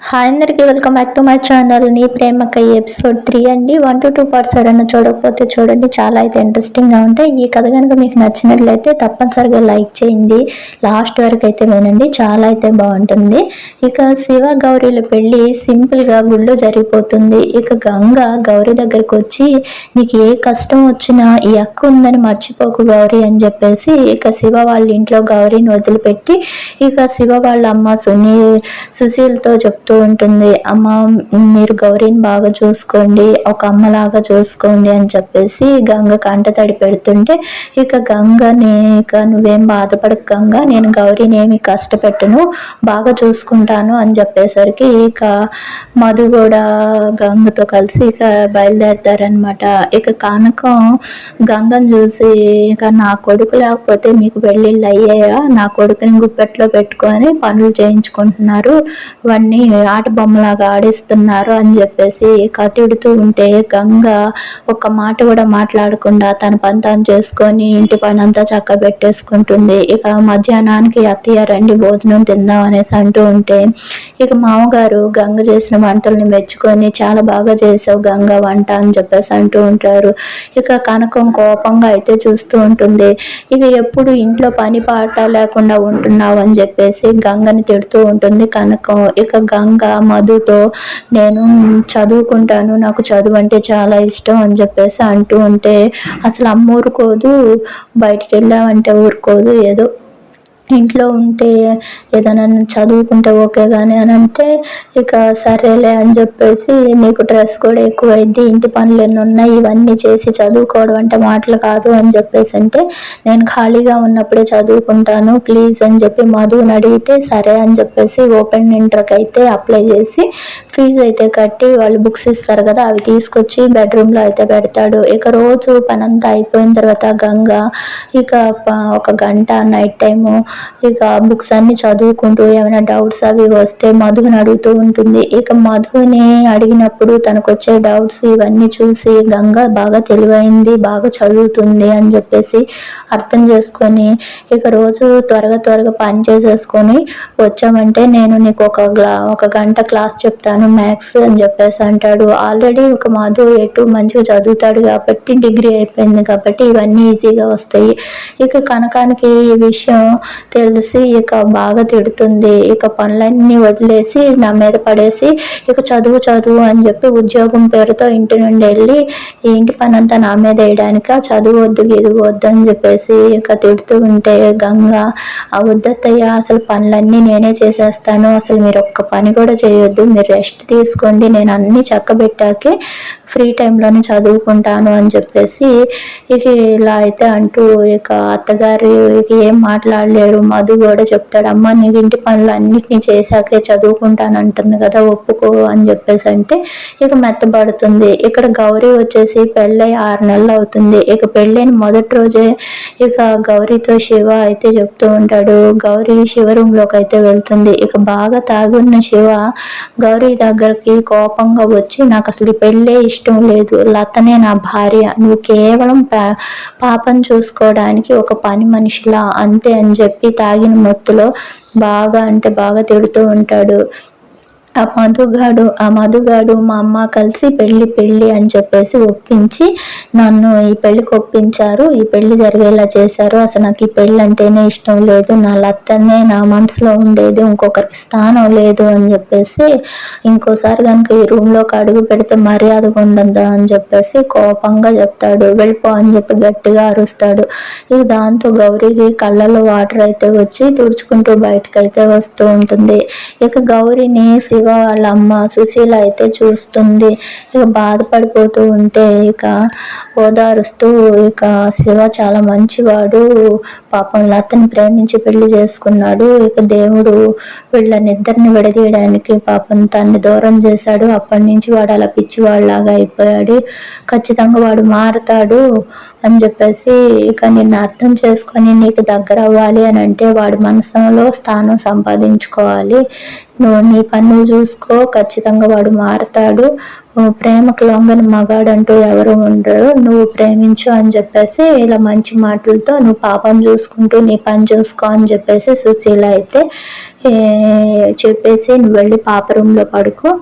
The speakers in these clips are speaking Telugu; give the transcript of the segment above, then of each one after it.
హాయ్ అందరికీ welcome back to my channel. నీ ప్రేమక ఎపిసోడ్ త్రీ అండి. వన్ టు టూ పార్ట్స్ ఎవరైనా చూడకపోతే చూడండి. చాలా అయితే ఇంట్రెస్టింగ్గా ఉంటాయి. ఈ కథ కనుక మీకు నచ్చినట్లయితే తప్పనిసరిగా లైక్ చేయండి. లాస్ట్ వరకు అయితే వినండి. చాలా అయితే బాగుంటుంది. ఇక శివ గౌరీల పెళ్ళి సింపుల్గా గుళ్ళో జరిగిపోతుంది. ఇక గంగ గౌరీ దగ్గరకు వచ్చి నీకు ఏ కష్టం వచ్చినా ఈ అక్క ఉందని మర్చిపోకు గౌరీ అని చెప్పేసి ఇక శివ వాళ్ళ ఇంట్లో గౌరీని వదిలిపెట్టి ఇక శివ వాళ్ళ అమ్మ సునీ సుశీల్తో చెప్తూ ఉంటుంది. అమ్మ మీరు గౌరీని బాగా చూసుకోండి ఒక అమ్మలాగా చూసుకోండి అని చెప్పేసి గంగ కంట తడి పెడుతుంటే ఇక గంగని ఇక నువ్వేం బాధపడక గంగ నేను గౌరీని ఏమి కష్టపెట్టను బాగా చూసుకుంటాను అని చెప్పేసరికి ఇక మధు కూడా గంగతో కలిసి ఇక బయలుదేరుతారనమాట ఇక కనకం గంగను చూసి ఇక నా కొడుకు లేకపోతే మీకు పెళ్ళిళ్ళు అయ్యాయా? నా కొడుకుని గుప్పెట్లో పెట్టుకొని పనులు చేయించుకుంటున్నారు. వాడిని ఆట బొమ్మలాగా ఆడిస్తున్నారు అని చెప్పేసి తిడుతూ ఉంటే గంగ ఒక మాట కూడా మాట్లాడకుండా తన పంతం చేసుకొని ఇంటి పని అంతా చక్క పెట్టేసుకుంటుంది ఇక మధ్యాహ్నానికి అత్తయ్య రండి భోజనం తిందాం అనేసి అంటూ ఉంటే ఇక మామగారు గంగ చేసిన వంటల్ని మెచ్చుకొని చాలా బాగా చేసావు గంగ వంట అని చెప్పేసి అంటూ ఉంటారు. ఇక కనకం కోపంగా అయితే చూస్తూ ఉంటుంది. ఇక ఎప్పుడు ఇంట్లో పని పాట లేకుండా ఉంటున్నావు అని చెప్పేసి గంగని తిడుతూ ఉంటుంది కనకం. ఇక ఇంకా మధుతో నేను చదువుకుంటాను నాకు చదువు అంటే చాలా ఇష్టం అని చెప్పేసి అంటూ ఉంటే అసలు అమ్మ ఊరుకోదు బయటికి వెళ్ళామంటే ఊరుకోదు ఏదో ఇంట్లో ఉంటే ఏదైనా చదువుకుంటే ఓకే కానీ అని అంటే ఇక సరేలే అని చెప్పేసి నీకు డ్రెస్ కూడా ఎక్కువైద్ది ఇంటి పనులు ఎన్ని ఉన్నాయి ఇవన్నీ చేసి చదువుకోవడం అంటే మాటలు కాదు అని చెప్పేసి అంటే నేను ఖాళీగా ఉన్నప్పుడే చదువుకుంటాను ప్లీజ్ అని చెప్పి మధుని అడిగితే సరే అని చెప్పేసి ఓపెన్ ఇంటర్కి అయితే అప్లై చేసి ఫీజు అయితే కట్టి వాళ్ళు బుక్స్ ఇస్తారు కదా అవి తీసుకొచ్చి బెడ్రూమ్లో అయితే పెడతాడు. ఇక రోజు పనంతా అయిపోయిన తర్వాత గంగ ఇక ఒక గంట నైట్ టైము ఇక బుక్స్ అన్ని చదువుకుంటూ ఏమైనా డౌట్స్ అవి వస్తే మధుని అడుగుతూ ఉంటుంది. ఇక మధుని అడిగినప్పుడు తనకు వచ్చే డౌట్స్ ఇవన్నీ చూసి గంగ బాగా తెలివైంది బాగా చదువుతుంది అని చెప్పేసి అర్థం చేసుకొని ఇక రోజు త్వరగా త్వరగా పని చేసేసుకొని వచ్చామంటే నేను నీకు ఒక ఒక గంట క్లాస్ చెప్తాను మ్యాథ్స్ అని చెప్పేసి అంటాడు. ఆల్రెడీ ఒక మధు ఎటు మంచిగా చదువుతాడు కాబట్టి డిగ్రీ అయిపోయింది కాబట్టి ఇవన్నీ ఈజీగా వస్తాయి. ఇక కనకానికి ఈ విషయం తెలిసి ఇక బాగా తిడుతుంది. ఇక పనులన్నీ వదిలేసి నా మీద పడేసి ఇక చదువు చదువు అని చెప్పి ఉద్యోగం పేరుతో ఇంటి నుండి వెళ్ళి ఈ ఇంటి పని అంతా నా మీద వేయడానిక? చదువు వద్దు గిది వద్దు అని చెప్పేసి ఇక తిడుతూ ఉంటే గంగ ఆ వద్దత్తయ్య అసలు పనులన్నీ నేనే చేసేస్తాను. అసలు మీరు ఒక్క పని కూడా చేయొద్దు. మీరు రెస్ట్ తీసుకోండి. నేను అన్ని చక్కబెట్టాకే ఫ్రీ టైంలోనే చదువుకుంటాను అని చెప్పేసి ఇక ఇలా అయితే అంటూ ఇక అత్తగారు ఇక ఏం మాట్లాడలేరు. మధు కూడా చెప్తాడు అమ్మ నీకు ఇంటి పనులు అన్నిటినీ చేశాకే చదువుకుంటాను అంటుంది కదా ఒప్పుకో అని చెప్పేసి అంటే ఇక మెత్తబడుతుంది. ఇక్కడ గౌరీ వచ్చేసి పెళ్ళై ఆరు నెలలు అవుతుంది. ఇక పెళ్ళైన మొదటి రోజే ఇక గౌరీతో శివ అయితే చెప్తూ ఉంటాడు గౌరీ శివ రూమ్లోకి అయితే వెళ్తుంది. ఇక బాగా తాగున్న శివ గౌరీ దగ్గరికి కోపంగా వచ్చి నాకు అసలు పెళ్ళే ఇష్టం లేదు. లతనే నా భార్య. నువ్వు కేవలం పాపం చూసుకోవడానికి ఒక పని మనిషిలా. అంతే అని చెప్పి తాగిన మత్తులో బాగా అంటే బాగా తిడుతూ ఉంటాడు. ఆ మధుగాడు ఆ మధుగాడు మా అమ్మ కలిసి పెళ్ళి పెళ్ళి అని చెప్పేసి ఒప్పించి నన్ను ఈ పెళ్ళికి ఒప్పించారు. ఈ పెళ్ళి జరిగేలా చేశారు. అసలు నాకు ఈ పెళ్ళి అంటేనే ఇష్టం లేదు. నా లత్తనే నా మనసులో ఉండేది ఇంకొకరికి స్థానం లేదు అని చెప్పేసి ఇంకోసారి కనుక ఈ రూమ్లోకి అడుగు పెడితే మర్యాదగా ఉండదు అని చెప్పేసి కోపంగా చెప్తాడు. వెళ్ళిపో అని చెప్పి గట్టిగా అరుస్తాడు. ఇక దాంతో గౌరీకి కళ్ళలో వాటర్ అయితే వచ్చి తుడుచుకుంటూ బయటకు అయితే వస్తూ ఉంటుంది. ఇక గౌరీని శివ వాళ్ళ అమ్మ సుశీల అయితే చూస్తుంది. ఇక బాధపడిపోతూ ఉంటే ఇక ఓదారుస్తూ ఇక శివ చాలా మంచివాడు. పాపం లతని ప్రేమించి పెళ్ళి చేసుకున్నాడు. ఇక దేవుడు వీళ్ళనిద్దరిని విడదీయడానికి పాపం తన్ని దూరం చేశాడు. అప్పటి నుంచి వాడు అలా పిచ్చివాళ్ళలాగా అయిపోయాడు. ఖచ్చితంగా వాడు మారుతాడు అని చెప్పేసి ఇక నిన్ను అర్థం చేసుకొని నీకు దగ్గర అవ్వాలి అని అంటే వాడి మనసులో స్థానం సంపాదించుకోవాలి. నువ్వు నీ పన్ను చూసుకో. ఖచ్చితంగా వాడు మారుతాడు. ప్రేమకు లొంగని మగాడంటూ ఎవరు ఉండరు. నువ్వు ప్రేమించు అని చెప్పేసి ఇలా మంచి మాటలతో నువ్వు పాపం చూసుకుంటూ నీ పని చూసుకో అని చెప్పేసి సుశీల అయితే చెప్పేసి నువ్వు వెళ్ళి పాప రూమ్లో పడుకో.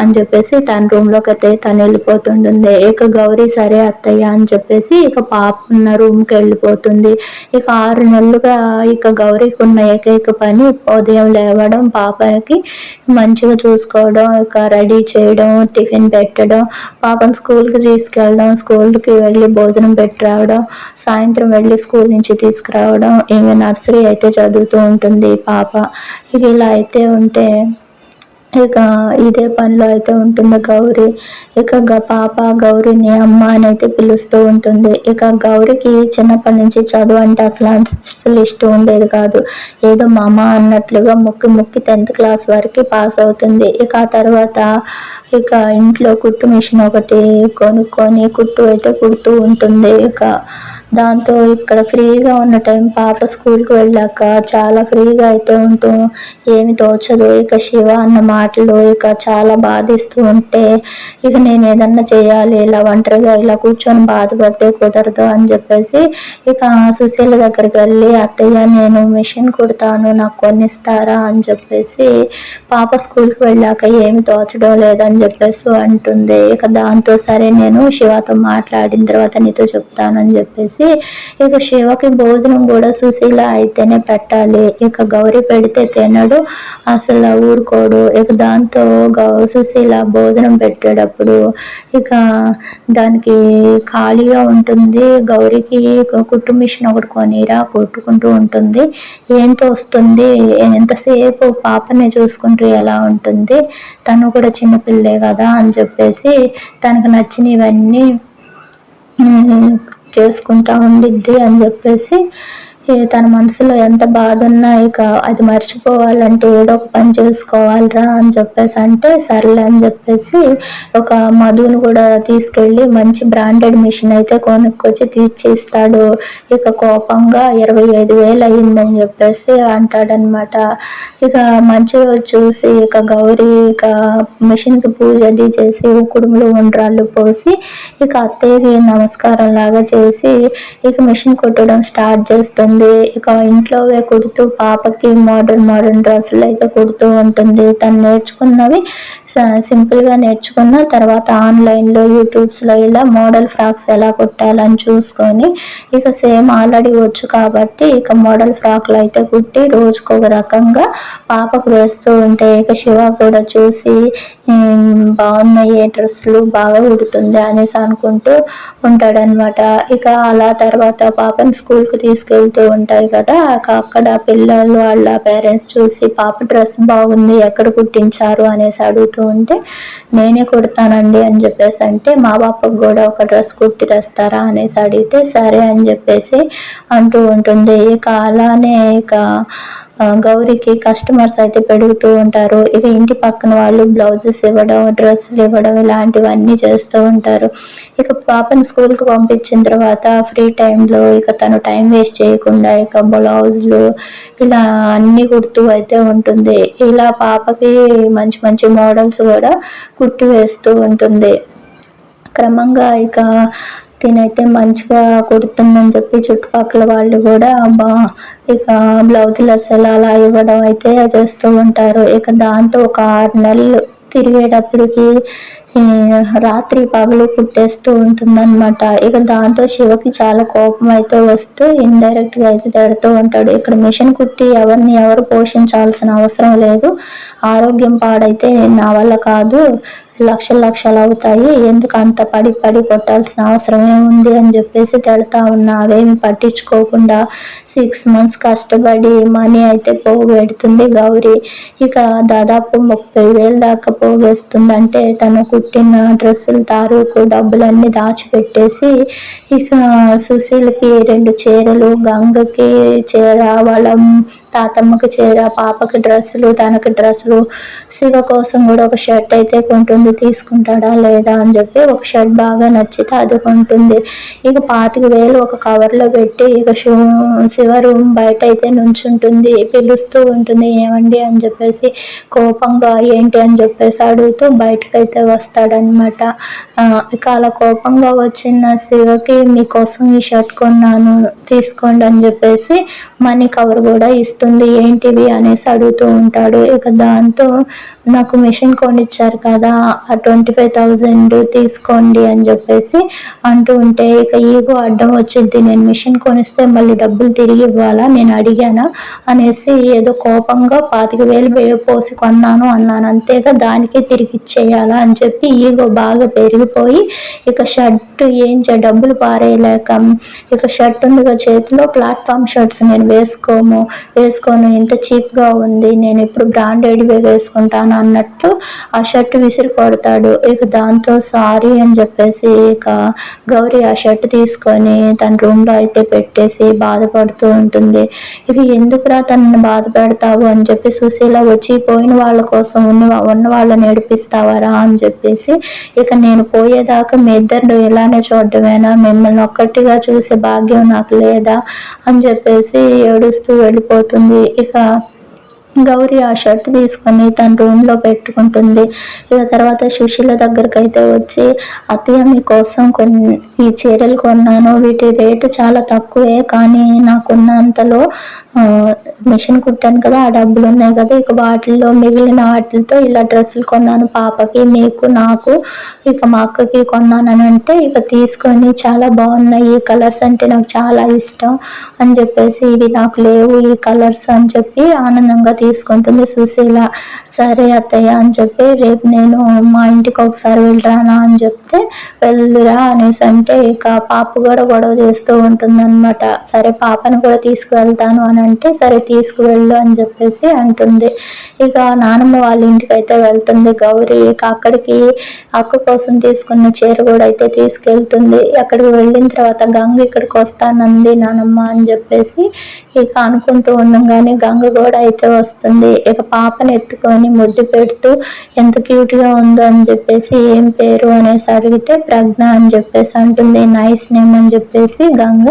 అని చెప్పేసి తన రూమ్లోకి అయితే తను వెళ్ళిపోతుంటుంది. ఇక గౌరీ సరే అత్తయ్య అని చెప్పేసి ఇక పాప ఉన్న రూమ్కి వెళ్ళిపోతుంది. ఇక ఆరు నెలలుగా ఇక గౌరీకి ఉన్న ఏకైక పని ఉదయం లేవడం పాపకి మంచిగా చూసుకోవడం ఇక రెడీ చేయడం టిఫిన్ పెట్టడం పాపను స్కూల్కి తీసుకెళ్ళడం స్కూల్కి వెళ్ళి భోజనం పెట్టి రావడం సాయంత్రం వెళ్ళి స్కూల్ నుంచి తీసుకురావడం ఈమె నర్సరీ అయితే చదువుతూ ఉంటుంది పాప. ఇక ఇలా అయితే ఉంటే ఇక ఇదే పనిలో అయితే ఉంటుంది గౌరీ. ఇక పాప గౌరీని అమ్మ అని అయితే పిలుస్తూ ఉంటుంది. ఇక గౌరికి చిన్నప్పటి నుంచి చదువు అంటే అసలు అసలు ఇష్టం ఉండేది కాదు. ఏదో మామ అన్నట్లుగా ముక్కి ముక్కి టెన్త్ క్లాస్ వరకు పాస్ అవుతుంది. ఇక ఆ తర్వాత ఇక ఇంట్లో కుట్టు మిషన్ ఒకటి కొనుక్కొని కుట్టు అయితే కుడుతూ ఉంటుంది. ఇక దాంతో ఇక్కడ ఫ్రీగా ఉన్న టైం పాప స్కూల్కి వెళ్ళాక చాలా ఫ్రీగా అయితే ఉంటూ ఏమి తోచదు. ఇక శివ అన్న మాటలు ఇక చాలా బాధిస్తూ ఉంటే ఇక నేను ఏదన్నా చేయాలి ఇలా ఒంటరిగా ఇలా కూర్చొని బాధపడితే కుదరదు అని చెప్పేసి ఇక సుశీల దగ్గరికి వెళ్ళి అత్తయ్య నేను మిషన్ కుడతాను నాకు కొనిస్తారా అని చెప్పేసి పాప స్కూల్కి వెళ్ళాక ఏమి తోచడం లేదని చెప్పేసి అంటుంది. ఇక దాంతో సరే నేను శివతో మాట్లాడిన తర్వాత నీతో చెప్తానని చెప్పేసి వచ్చేసి ఇక శివకి భోజనం కూడా సుశీల అయితేనే పెట్టాలి. ఇక గౌరీ పెడితే తినడు. అసలు ఊరుకోడు. ఇక దాంతో గౌ సుశీల భోజనం పెట్టేటప్పుడు ఇక దానికి ఖాళీగా ఉంటుంది. గౌరీకి కుట్టు మిషన్ ఒకటి కొనిరా కొట్టుకుంటూ ఉంటుంది. ఏంటో వస్తుంది? ఎంతసేపు పాపని చూసుకుంటూ ఎలా ఉంటుంది? తను కూడా చిన్నపిల్లే కదా అని చెప్పేసి తనకు నచ్చినవన్నీ చేసుకుంటా ఉండిద్ది అని చెప్పేసి తన మనసులో ఎంత బాధ ఉన్నా ఇక అది మర్చిపోవాలంటే ఏదో ఒక పని చేసుకోవాలిరా అని చెప్పేసి అంటే సర్లే అని చెప్పేసి ఒక మధుని కూడా తీసుకెళ్ళి మంచి బ్రాండెడ్ మిషన్ అయితే కొనుక్కొచ్చి తీర్చిస్తాడు. ఇక కోపంగా ఇరవై ఐదు వేలు అయ్యిందని చెప్పేసి అంటాడనమాట ఇక మంచి రోజు చూసి ఇక గౌరీ ఇక మిషన్కి పూజ అది చేసి కుడుములు ఉండ్రాళ్ళు పోసి ఇక అత్తయ్యకి నమస్కారం లాగా చేసి ఇక మిషన్ కొట్టడం స్టార్ట్ చేస్తుంది. ఉంటుంది. ఇక ఇంట్లోవే కుడుతూ పాపకి మోడర్న్ మోడర్న్ డ్రెస్సులు అయితే కుడుతూ ఉంటుంది. తను నేర్చుకున్నవి సింపుల్గా నేర్చుకున్న తర్వాత ఆన్లైన్లో యూట్యూబ్స్లో ఇలా మోడల్ ఫ్రాక్స్ ఎలా కుట్టాలని చూసుకొని ఇక సేమ్ ఆల్రెడీ వచ్చు కాబట్టి ఇక మోడల్ ఫ్రాక్లు అయితే కుట్టి రోజుకు ఒక రకంగా పాపకు వేస్తూ ఉంటే ఇక శివ కూడా చూసి బాగున్నాయి డ్రెస్సులు బాగా కుడుతుంది అనేసి అనుకుంటూ ఉంటాడనమాట ఇక అలా తర్వాత పాపని స్కూల్కి తీసుకెళ్తూ ఉంటాయి కదా. అక్కడ పిల్లలు వాళ్ళ పేరెంట్స్ చూసి పాప డ్రెస్ బాగుంది ఎక్కడ కుట్టించారు? అనేసి అడుగుతూ ఉంటే నేనే కుడతానండి అని చెప్పేసి అంటే మా పాపకు కూడా ఒక డ్రెస్ కుట్టి తెస్తారా? అనేసి అడిగితే సరే అని చెప్పేసి అంటూ ఉంటుంది ఇక అలానే ఇక గౌరీకి కస్టమర్స్ అయితే పెరుగుతూ ఉంటారు. ఇక ఇంటి పక్కన వాళ్ళు బ్లౌజెస్ ఇవ్వడం డ్రెస్సులు ఇవ్వడం ఇలాంటివన్నీ చేస్తూ ఉంటారు. ఇక పాపని స్కూల్కి పంపించిన తర్వాత ఫ్రీ టైంలో ఇక తను టైం వేస్ట్ చేయకుండా ఇక బ్లౌజులు ఇలా అన్నీ కుడుతూ అయితే ఉంటుంది. ఇలా పాపకి మంచి మంచి మోడల్స్ కూడా కుట్టి వేస్తూ ఉంటుంది. క్రమంగా ఇక తినైతే మంచిగా కుడుతుందని చెప్పి చుట్టుపక్కల వాళ్ళు కూడా బా ఇక బ్లౌజులు అసలు అలా ఇవ్వడం అయితే చేస్తూ ఉంటారు. ఇక దాంతో ఒక ఆరు నెలలు తిరిగేటప్పటికి రాత్రి పగలు కుట్టేస్తూ ఉంటుందన్నమాట. ఇక దాంతో శివకి చాలా కోపం అయితే వస్తూ ఇండైరెక్ట్గా అయితే తిడుతూ ఉంటాడు. ఇక్కడ మిషన్ కుట్టి ఎవరిని ఎవరు పోషించాల్సిన అవసరం లేదు. ఆరోగ్యం పాడైతే నా వల్ల కాదు. లక్షలు లక్షలు అవుతాయి. ఎందుకు అంత పడి పడి కొట్టాల్సిన అవసరం ఉంది అని చెప్పేసి తిడతా ఉన్నా. అవేమి పట్టించుకోకుండా సిక్స్ మంత్స్ కష్టపడి మనీ అయితే పోగెడుతుంది గౌరీ. ఇక దాదాపు ముప్పై వేలు దాకా పోగేస్తుంది అంటే తను కుట్టిన డ్రెస్సులు తారూకు డబ్బులన్నీ దాచిపెట్టేసి ఇక సుశీల్కి రెండు చీరలు గంగకి చీర వాళ్ళ తాతమ్మకి చీర పాపకి డ్రెస్సులు తనకి డ్రెస్సులు శివ కోసం కూడా ఒక షర్ట్ అయితే కొంటుంది తీసుకుంటాడా లేదా అని చెప్పి ఒక షర్ట్ బాగా నచ్చితే అది కొంటుంది. ఇక పాతిక వేలు ఒక కవర్లో పెట్టి ఇక షూ శివ రూమ్ బయట అయితే నుంచుంటుంది పిలుస్తూ ఉంటుంది ఏమండి? అని చెప్పేసి కోపంగా ఏంటి? అని చెప్పేసి అడుగుతూ బయటకైతే వస్తాడనమాట ఇక అలా కోపంగా వచ్చిన శివకి మీకోసం ఈ షర్ట్ కొన్నాను తీసుకోండి అని చెప్పేసి మనీ కవర్ కూడా ఇస్తాను ఇస్తుంది ఏంటివి అనేసి అడుగుతూ ఉంటాడు. ఇక దాంతో నాకు మిషన్ కొనిచ్చారు కదా ఆ ట్వంటీ ఫైవ్ థౌజండ్ తీసుకోండి అని చెప్పేసి అంటూ ఉంటే ఇక ఈగో అడ్డం వచ్చింది. నేను మిషన్ కొనిస్తే మళ్ళీ డబ్బులు తిరిగి ఇవ్వాలా? నేను అడిగానా? అనేసి ఏదో కోపంగా పాతిక వేలు పోసి కొన్నాను అన్నాను. అంతేగా దానికే తిరిగి ఇచ్చేయాలా అని చెప్పి ఈగో బాగా పెరిగిపోయి ఇక షర్ట్ ఏం చే డబ్బులు పారేయలేక ఇక షర్ట్ ఉందిగా చేతిలో ప్లాట్ఫామ్ షర్ట్స్ నేను వేసుకోము వేసుకోను. ఇంత చీప్గా ఉంది. నేను ఇప్పుడు బ్రాండెడ్వే వేసుకుంటాను? అన్నట్టు ఆ షర్ట్ విసిరి కొడతాడు. ఇక దాంతో సారీ అని చెప్పేసి ఇక గౌరీ ఆ షర్ట్ తీసుకొని తన రూమ్లో అయితే పెట్టేసి బాధపడుతూ ఉంటుంది. ఇక ఎందుకురా తనని బాధ పెడతావు అని చెప్పి సుశీల వచ్చి పోయిన వాళ్ళ కోసం ఉన్న ఉన్న వాళ్ళని ఏడిపిస్తావారా? అని చెప్పేసి ఇక నేను పోయేదాకా మీ ఇద్దరు ఇలానే చూడటమేనా మిమ్మల్ని ఒక్కటిగా చూసే భాగ్యం నాకు లేదా? అని చెప్పేసి ఏడుస్తూ వెళ్ళిపోతుంది. ఇక గౌరీ ఆ షర్ట్ తీసుకొని తన రూమ్లో పెట్టుకుంటుంది. ఇక తర్వాత సుశీల దగ్గరికి అయితే వచ్చి అత్తయ్య మీకోసం కొన్ని ఈ చీరలు కొన్నాను. వీటి రేటు చాలా తక్కువే కానీ నాకున్నంతలో మిషన్ కుట్టాను కదా ఆ డబ్బులు ఉన్నాయి కదా ఇక వాటిల్లో మిగిలిన వాటితో ఇలా డ్రెస్సులు కొన్నాను. పాపకి మీకు నాకు ఇక మా అక్కకి కొన్నానని అంటే ఇక తీసుకొని చాలా బాగున్నాయి ఈ కలర్స్ అంటే నాకు చాలా ఇష్టం అని చెప్పేసి ఇవి నాకు లేవు ఈ కలర్స్ అని చెప్పి ఆనందంగా తీసుకుంటుంది సుశీల. సరే అత్తయ్య అని చెప్పి రేపు నేను మా ఇంటికి ఒకసారి వెళ్ళరానా అని చెప్తే వెళ్ళురా అనేసి అంటే ఇక పాప కూడా గొడవ చేస్తూ ఉంటుంది అనమాట సరే పాపను కూడా తీసుకువెళ్తాను అని అంటే సరే తీసుకువెళ్ళు అని చెప్పేసి అంటుంది. ఇక నానమ్మ వాళ్ళ ఇంటికి అయితే వెళ్తుంది గౌరీ. ఇక అక్కడికి అక్క కోసం తీసుకున్న చీర కూడా అయితే తీసుకెళ్తుంది. అక్కడికి వెళ్ళిన తర్వాత గంగ ఇక్కడికి వస్తానంది నానమ్మ అని చెప్పేసి ఇక అనుకుంటూ ఉండగానే గంగ కూడా అయితే వస్తుంది. ఇక పాపను ఎత్తుకొని ముద్దు పెడుతూ ఎంత క్యూట్గా ఉందో అని చెప్పేసి ఏం పేరు అనేసి అడిగితే ప్రజ్ఞ అని చెప్పేసి అంటుంది. నైస్ నేమ్ అని చెప్పేసి గంగ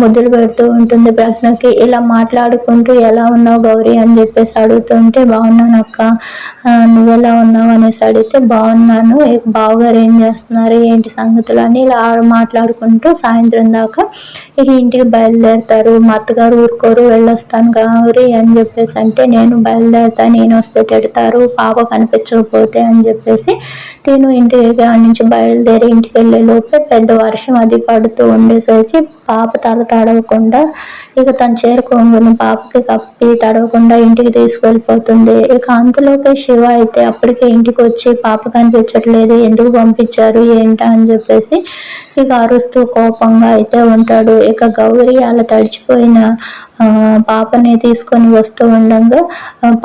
ముద్దులు పెడుతూ ఉంటుంది ప్రజ్ఞకి. ఇలా మాట్లాడుకుంటూ ఎలా ఉన్నావు గౌరీ అని చెప్పేసి అడుగుతుంటే బాగున్నాను అక్క నువ్వెలా ఉన్నావు? అనేసి అడిగితే బాగున్నాను. బావగారు ఏం చేస్తున్నారు ఏంటి సంగతులు అని ఇలా మాట్లాడుకుంటూ సాయంత్రం దాకా ఇక ఇంటికి బయలుదేరుతారు. మా అత్తగారు ఊరుకోరు వెళ్ళొస్తాను కావరి అని చెప్పేసి అంటే నేను బయలుదేరుతాను నేను వస్తే తిడతారు పాప కనిపించకపోతే అని చెప్పేసి తిను దగ్గర నుంచి బయలుదేరి ఇంటికి వెళ్ళే లోపే పెద్ద వర్షం అది పడుతూ ఉండేసరికి పాప తల తడవకుండా ఇక తను చేరుకోగానే పాపకి కప్పి తడవకుండా ఇంటికి తీసుకెళ్ళిపోతుంది. ఇక అంతలోపే శివ అయితే అప్పటికే ఇంటికి వచ్చి పాప కనిపించట్లేదు ఎందుకు పంపించారు ఏంటా అని చెప్పేసి ఇక అరుస్తూ కోపంగా అయితే ఉంటాడు. ఇక గౌరీ అలా తడిచిపోయిన పాపని తీసుకొని వస్తూ ఉండగా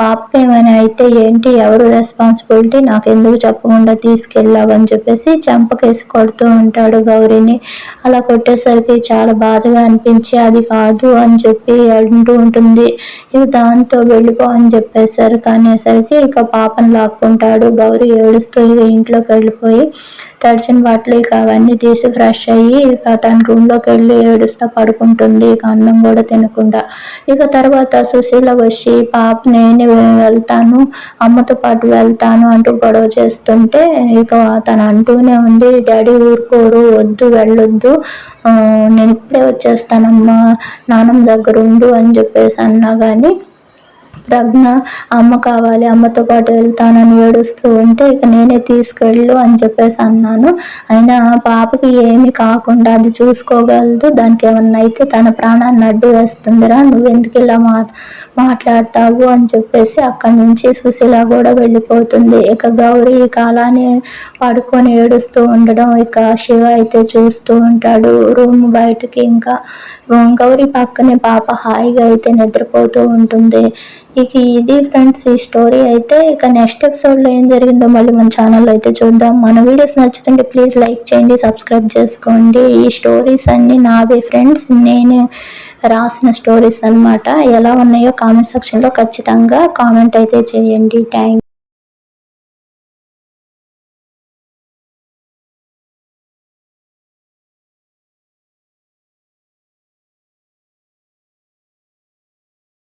పాప ఏమైనా అయితే ఏంటి ఎవరు రెస్పాన్సిబిలిటీ నాకు ఎందుకు చెప్పకుండా తీసుకెళ్ళావు అని చెప్పేసి చెంపకేసి కొడుతూ ఉంటాడు గౌరీని. అలా కొట్టేసరికి చాలా బాధగా అనిపించి అది కాదు అని చెప్పి అంటూ ఉంటుంది. ఇక దాంతో వెళ్ళిపో అని చెప్పేసరికి అనేసరికి ఇక పాపను లాక్కుంటాడు. గౌరీ ఏడుస్తూ ఇక ఇంట్లోకి వెళ్ళిపోయి తడిచిన బట్టలు ఇక అవన్నీ తీసి ఫ్రెష్ అయ్యి ఇక తన రూమ్లోకి వెళ్ళి ఏడుస్తా పడుకుంటుంది ఇక అన్నం కూడా తినకుండా. ఇక తర్వాత సుశీల వచ్చి పాప నేను వెళ్తాను అమ్మతో పాటు వెళ్తాను అంటూ గొడవ చేస్తుంటే ఇక తను అంటూనే ఉంది డాడీ ఊరుకోరు వద్దు వెళ్ళొద్దు. నేను ఇప్పుడే వచ్చేస్తానమ్మా నాన్నమ్మ దగ్గర ఉండు అని చెప్పేసి అన్నా కానీ ప్రజ్ఞ అమ్మ కావాలి అమ్మతో పాటు వెళ్తానని ఏడుస్తూ ఉంటే ఇక నేనే తీసుకెళ్ళు అని చెప్పేసి అన్నాను. అయినా పాపకి ఏమి కాకుండా అది చూసుకోగలదు. దానికి ఏమన్నా అయితే తన ప్రాణాన్ని అడ్డు వేస్తుందిరా నువ్వెందుకు ఇలా మా మాట్లాడతావు అని చెప్పేసి అక్కడి నుంచి సుశీల కూడా వెళ్ళిపోతుంది. ఇక గౌరీ ఇక అలానే పడుకొని ఏడుస్తూ ఉండడం ఇక శివ అయితే చూస్తూ ఉంటాడు. రూమ్ బయటకి ఇంకా గౌరీ పక్కనే పాప హాయిగా అయితే నిద్రపోతూ ఉంటుంది. ఇక ఇది ఫ్రెండ్స్ ఈ స్టోరీ అయితే ఇక నెక్స్ట్ ఎపిసోడ్లో ఏం జరిగిందో మళ్ళీ మన ఛానల్లో అయితే చూద్దాం. మన వీడియోస్ నచ్చుతుంటే ప్లీజ్ లైక్ చేయండి సబ్స్క్రైబ్ చేసుకోండి. ఈ స్టోరీస్ అన్నీ నావే ఫ్రెండ్స్. నేను రాసిన స్టోరీస్ అన్నమాట. ఎలా ఉన్నాయో కామెంట్ సెక్షన్లో ఖచ్చితంగా కామెంట్ అయితే చేయండి. థ్యాంక్